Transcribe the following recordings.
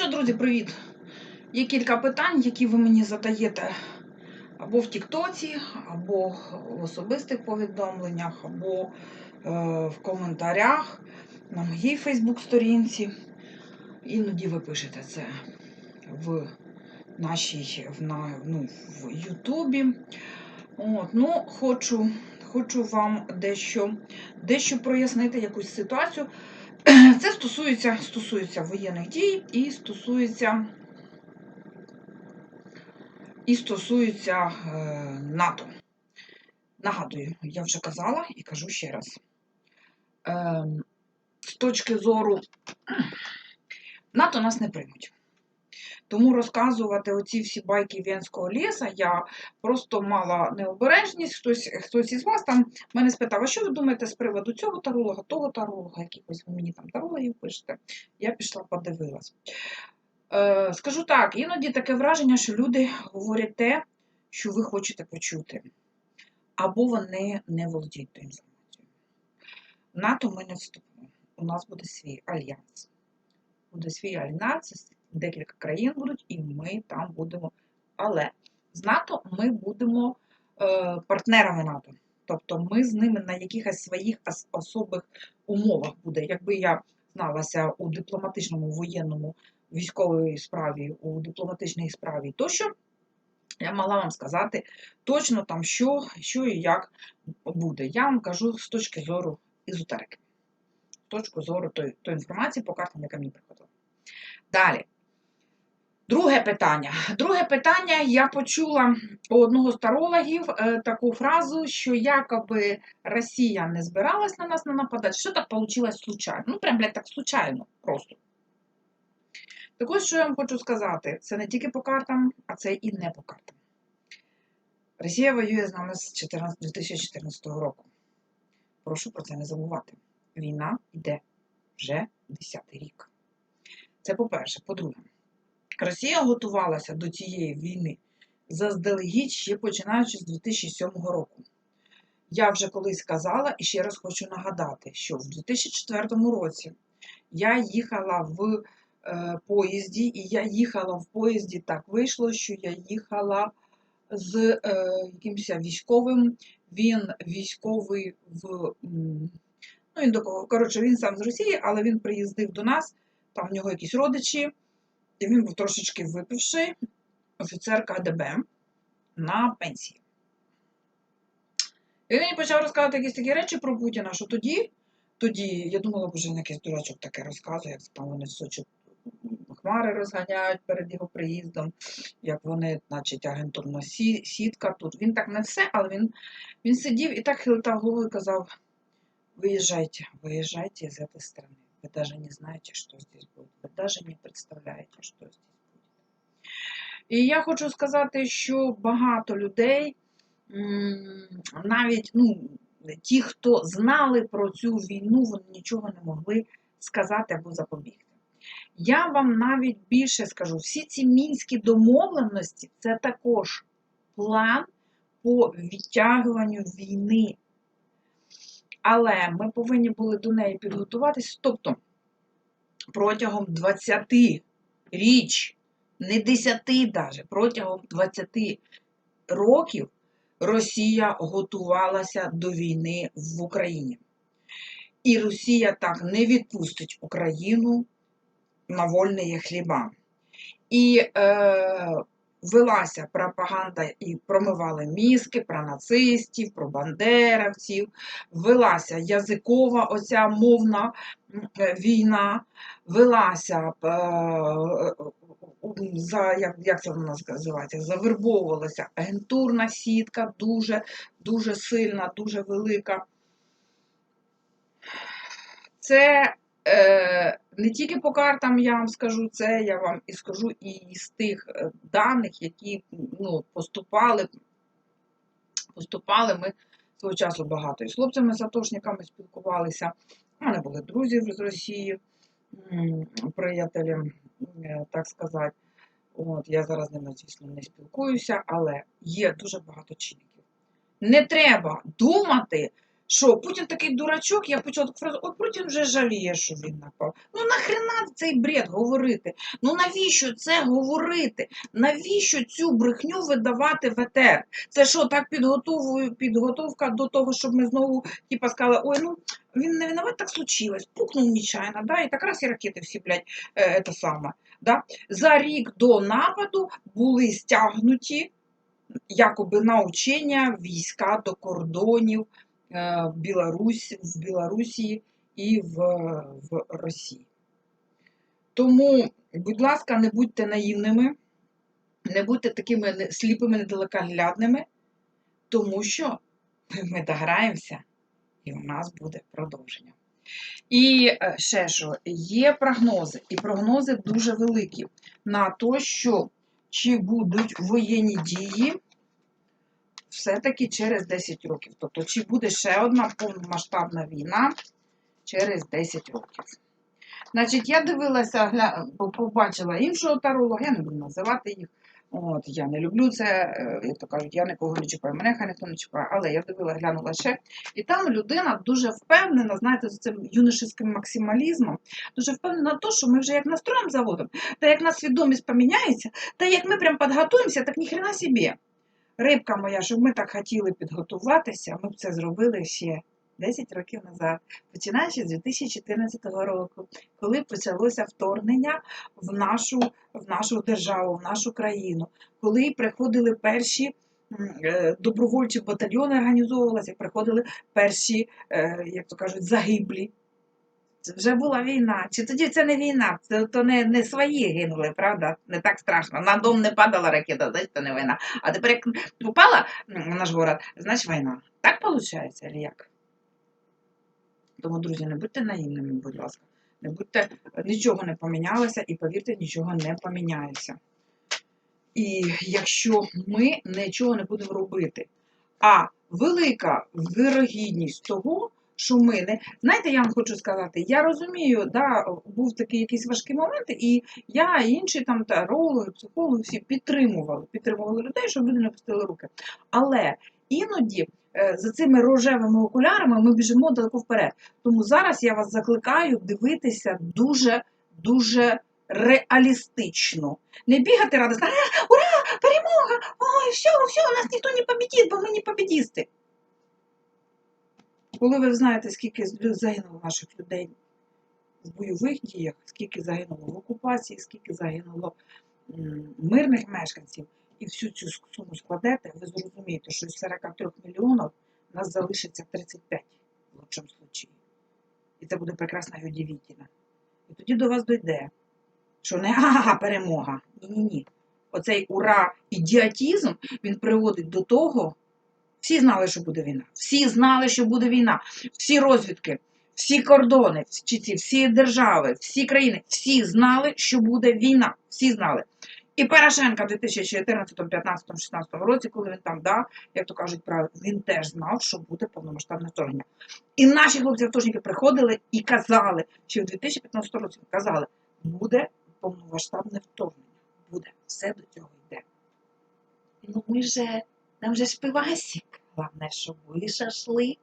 Отже, друзі, привіт! Є кілька питань, які ви мені задаєте або в Тіктоці, або в особистих повідомленнях, або е, в коментарях на моїй Фейсбук-сторінці. Іноді ви пишете це в нашій в, на, ну, в Ютубі. От, ну, хочу, хочу вам дещо, дещо прояснити якусь ситуацію. Це стосується, стосується воєнних дій і стосується, і стосується е, НАТО. Нагадую, я вже казала і кажу ще раз. Е, з точки зору НАТО нас не приймуть. Тому розказувати оці всі байки Венського ліса я просто мала необережність. Хтось хтось із вас там мене спитав, а що ви думаєте з приводу цього таролога, того таролога, якихось ви мені там тарологів пишете. Я пішла, подивилась. Е, скажу так, іноді таке враження, що люди говорять те, що ви хочете почути, або вони не володіють тою інформацією. НАТО ми не вступимо. У нас буде свій альянс. Буде свій альянс, декілька країн будуть, і ми там будемо. Але з НАТО ми будемо е, партнерами НАТО. Тобто ми з ними на якихось своїх особих умовах буде. Якби я зналася у дипломатичному воєнному військовій справі, у дипломатичній справі тощо, я могла вам сказати точно там, що, що і як буде. Я вам кажу з точки зору езотерики, з точки зору тої, тої інформації по картам, яка мені приходила. Далі. Друге питання. Друге питання я почула у одного з тарологів е, таку фразу, що якоби Росія не збиралась на нас не нападати. Що так вийшло случайно? Ну, прям, блядь, так случайно просто. Так ось, що я вам хочу сказати, це не тільки по картам, а це і не по картам. Росія воює з нами з 14 2014 року. Прошу про це не забувати. Війна йде вже 10-й рік. Це по-перше. По-друге, Росія готувалася до цієї війни заздалегідь ще починаючи з 2007 року. Я вже колись казала і ще раз хочу нагадати, що в 2004 році я їхала в е, поїзді, і я їхала в поїзді, так вийшло, що я їхала з е, якимось військовим. Він військовий в. Ну, він до кого, коротше, він сам з Росії, але він приїздив до нас, там в нього якісь родичі, і він був трошечки випивший офіцер КДБ на пенсії. І він мені почав розказувати якісь такі речі про Путіна, що тоді, тоді я думала, боже, він якийсь дурачок таке розказує, як там вони Сочі хмари розганяють перед його приїздом, як вони, значить, агентурна сітка тут. Він так не все, але він, він сидів і так хилитав головою і казав: виїжджайте, виїжджайте из этой страны. Вы даже не знаете, что здесь будет. Вы даже не представляете, що здесь буде. І я хочу сказати, що багато людей, навіть ну, ті, хто знали про цю війну, вони нічого не могли сказати або запобігти. Я вам навіть більше скажу, всі ці мінські домовленості це також план по відтягуванню війни. Але ми повинні були до неї підготуватись. Тобто протягом 20 річ, не 10 даже, протягом 20 років Росія готувалася до війни в Україні. І Росія так не відпустить Україну на вольні хліба. І е, велася пропаганда і промивали мізки про нацистів, про бандеровців, велася язикова оця мовна е, війна, велася е, за як, як це вона називається, завербовувалася агентурна сітка, дуже, дуже сильна, дуже велика. Це е, не тільки по картам я вам скажу це, я вам і скажу і з тих е, даних, які ну, поступали, поступали ми свого часу багато. І з хлопцями сатошниками спілкувалися. У мене були друзі з Росії, приятелі, е, так сказати. От, я зараз з ними, звісно, не спілкуюся, але є дуже багато чинників. Не треба думати, Що Путін такий дурачок, я почула таку фразу, от Путін вже жаліє, що він напав. Ну нахрена цей бред говорити? Ну навіщо це говорити? Навіщо цю брехню видавати в етер? Це що, так підготовка до того, щоб ми знову типа сказали, ой, ну він не виноват, так случилось, пукнув нечайно, да, і так раз і ракети всі, блядь, е, те саме. Да? За рік до нападу були стягнуті якоби на учення війська до кордонів в Білорусі, в Білорусі і в, в Росії. Тому, будь ласка, не будьте наївними, не будьте такими сліпими, недалекоглядними, тому що ми дограємося, і у нас буде продовження. І е, ще що, є прогнози, і прогнози дуже великі на те, що чи будуть воєнні дії все-таки через 10 років. Тобто, чи буде ще одна повномасштабна війна через 10 років. Значить, я дивилася, гля... побачила іншого таролога, я не буду називати їх. От, я не люблю це, е, як то кажуть, я нікого не чіпаю, мене хай ніхто не чіпає. Але я дивила, глянула ще. І там людина дуже впевнена, знаєте, з цим юношеским максималізмом, дуже впевнена тому, що ми вже як настроїмо заводом, та як нас свідомість поміняється, та як ми прям підготуємося, так ніхрена собі. Рибка моя, щоб ми так хотіли підготуватися, ми б це зробили ще 10 років назад, починаючи з 2014 року, коли почалося вторгнення в нашу, в нашу державу, в нашу країну, коли приходили перші е, добровольчі батальйони організовувалися, приходили перші, е, як то кажуть, загиблі. Вже була війна. Чи тоді це не війна? Це то не, не свої гинули, правда? Не так страшно. На дом не падала ракета, значить, це не війна. А тепер як попала в наш город, значить війна. Так виходить, чи як? Тому, друзі, не будьте наївними, будь ласка. Не будьте, нічого не помінялося, і повірте, нічого не поміняється. І якщо ми нічого не будемо робити, а велика вирогідність того, не. Знаєте, я вам хочу сказати, я розумію, да, був такий якийсь важкий момент, і я, інші там тарологи, психологи всі підтримували, підтримували людей, щоб люди не пустили руки. Але іноді е, за цими рожевими окулярами ми біжимо далеко вперед. Тому зараз я вас закликаю дивитися дуже, дуже реалістично. Не бігати радісно, «Ура, перемога! Ой, все, все, нас ніхто не побідить, бо ми не побідісти. Коли ви знаєте, скільки загинуло наших людей в бойових діях, скільки загинуло в окупації, скільки загинуло мирних мешканців, і всю цю суму складете, ви зрозумієте, що з 43 мільйонів нас залишиться 35 в лучшому случаї. І це буде прекрасно і. І тоді до вас дойде, що не ага, перемога. Ні-ні-ні. Оцей ура, ідіотізм, він приводить до того, всі знали, що буде війна. Всі знали, що буде війна. Всі розвідки, всі кордони, всі, держави, всі країни, всі знали, що буде війна. Всі знали. І Порошенко в 2014, 2015, 16 році, коли він там, да, як то кажуть, правильно, він теж знав, що буде повномасштабне вторгнення. І наші хлопці-автошники приходили і казали, що в 2015 році казали, буде повномасштабне вторгнення. Буде, все до цього йде. Ну ми же, нам же ж пивасик. Главное, щоб були шашлик.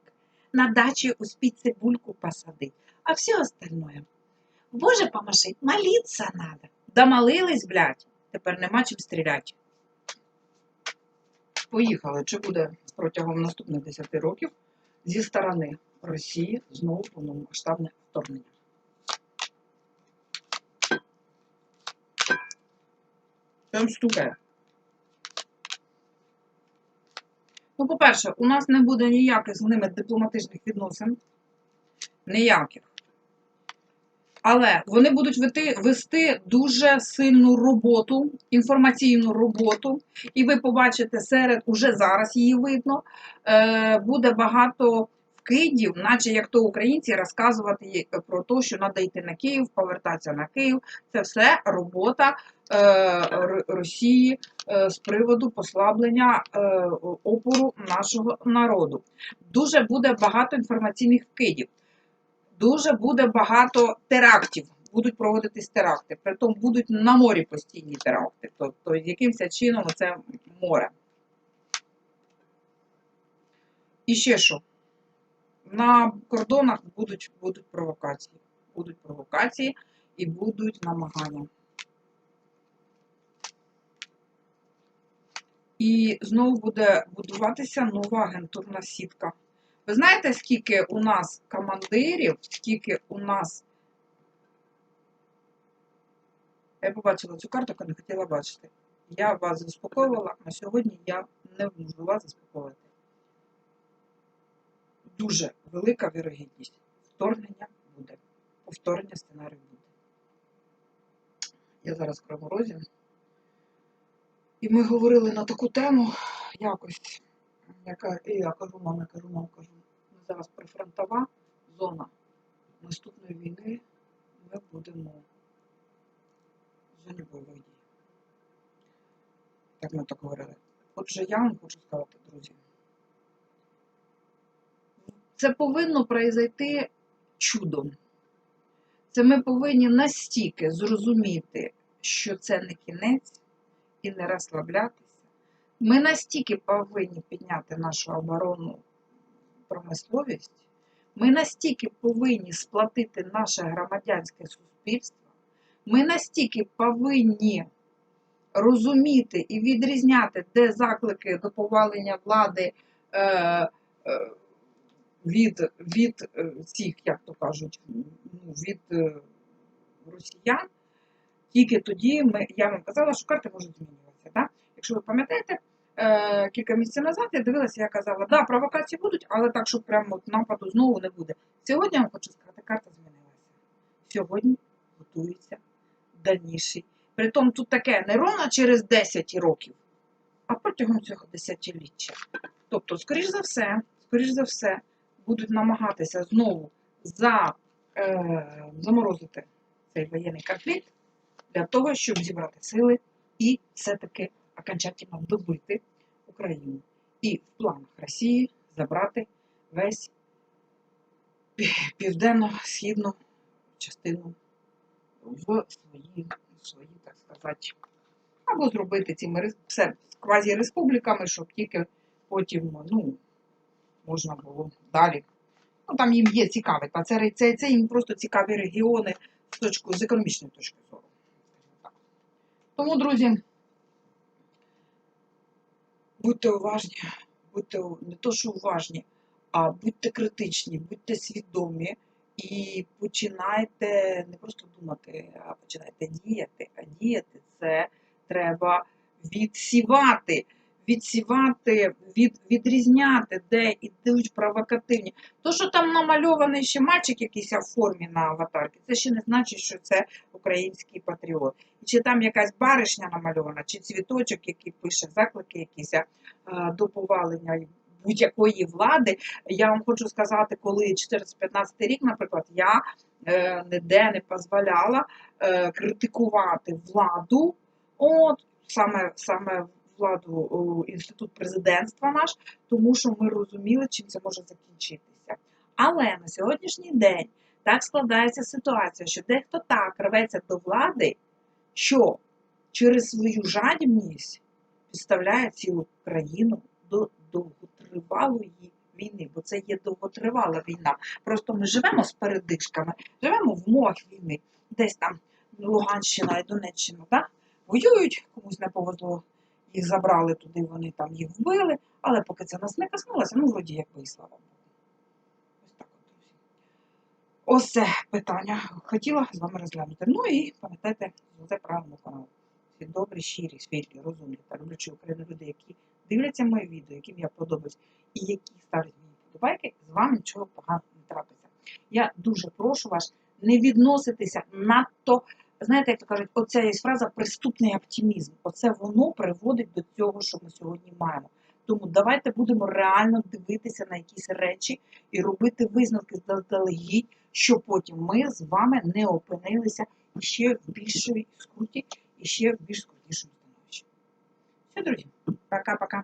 На дачі успіть цибульку посадить. А все остальное. Боже помашить, молиться надо. Домолились, блядь. Тепер нема чим стріляти. Поїхали. Чи буде протягом наступних 10 років зі сторони Росії знову повномасштабне вторгнення? Прям стукає. Ну, по-перше, у нас не буде ніяких з ними дипломатичних відносин. Ніяких. Але вони будуть вести, дуже сильну роботу, інформаційну роботу, і ви побачите серед, уже зараз її видно, е, буде багато вкидів, наче як то українці розказувати про те, що треба йти на Київ, повертатися на Київ. Це все робота е, Росії е, з приводу послаблення е, опору нашого народу. Дуже буде багато інформаційних вкидів дуже буде багато терактів. Будуть проводитись теракти. Притом будуть на морі постійні теракти. Тобто, якимось чином це море. І ще що? На кордонах будуть, будуть провокації. Будуть провокації і будуть намагання. І знову буде будуватися нова агентурна сітка. Ви знаєте, скільки у нас командирів, скільки у нас. Я побачила цю карту, яку не хотіла бачити. Я вас заспокоювала, а сьогодні я не можу вас заспокоїти. Дуже велика вірогідність. Вторгнення буде. Повторення сценарію буде. Я зараз в Кривому І ми говорили на таку тему якось. Яка, і я кажу, мама, кажу, мама, кажу. Ми зараз прифронтова зона наступної війни ми будемо в зоні бойових дій. Так ми так говорили. Отже, я вам хочу сказати, друзі. Це повинно произойти чудом. Це ми повинні настільки зрозуміти, що це не кінець, і не розслаблятися. Ми настільки повинні підняти нашу оборонну промисловість, ми настільки повинні сплатити наше громадянське суспільство, ми настільки повинні розуміти і відрізняти, де заклики до повалення влади е, е, від, від е, цих, як то кажуть, ну, від е, росіян. Тільки тоді ми, я вам казала, що карти можуть змінюватися. Да? Якщо ви пам'ятаєте, е, кілька місяців назад я дивилася, я казала, да, провокації будуть, але так, щоб прямо от нападу знову не буде. Сьогодні я вам хочу сказати, карта змінилася. Сьогодні готується дальніший. Притом тут таке не ровно через 10 років, а протягом цього десятиліття. Тобто, скоріш за все, скоріш за все, будуть намагатися знову за, е, заморозити цей воєнний конфлікт для того, щоб зібрати сили і все-таки окончательно добити Україну. І в планах Росії забрати весь пі- південно-східну частину в свої, в свої, так сказати, або зробити цими квазі-республіками, щоб тільки потім ну, можна було далі. Ну, там їм є цікаві, та це, це, це їм просто цікаві регіони з, точку, з економічної точки зору. Тому, друзі, будьте уважні, будьте не то, що уважні, а будьте критичні, будьте свідомі і починайте не просто думати, а починайте діяти. А діяти це треба відсівати. Відсівати, від, відрізняти, де йдуть провокативні. То, що там намальований ще мальчик якийсь в формі на аватарці, це ще не значить, що це український патріот. Чи там якась баришня намальована, чи цвіточок, який пише заклики якісь е, до повалення будь-якої влади. Я вам хочу сказати, коли 14-15 рік, наприклад, я е, ніде не дозволяла е, критикувати владу, от саме, саме владу інститут президентства наш, тому що ми розуміли, чим це може закінчитися. Але на сьогоднішній день так складається ситуація, що дехто так рветься до влади, що через свою жадібність підставляє цілу країну до довготривалої війни, бо це є довготривала війна. Просто ми живемо з передишками, живемо в умовах війни, десь там Луганщина і Донеччина, да? воюють, комусь не повезло, їх забрали туди, вони там їх вбили, але поки це нас не коснулося, ну вроді якби і слава Богу. Ось так от, друзі. Ось це питання хотіла з вами розглянути. Ну і пам'ятайте, це правильно канал. Всі добрі, щирі, світлі, розумні та люблячі Україну люди, які дивляться мої відео, яким я подобаюсь, і які ставлять мені подобайки, з вами нічого поганого не трапиться. Я дуже прошу вас не відноситися надто, знаєте, як то кажуть, оця є фраза преступний оптимізм. Оце воно приводить до цього, що ми сьогодні маємо. Тому давайте будемо реально дивитися на якісь речі і робити висновки заздалегідь, що потім ми з вами не опинилися ще в більшій скруті і ще в більш скрутнішому становищі. Все, друзі, пока-пока.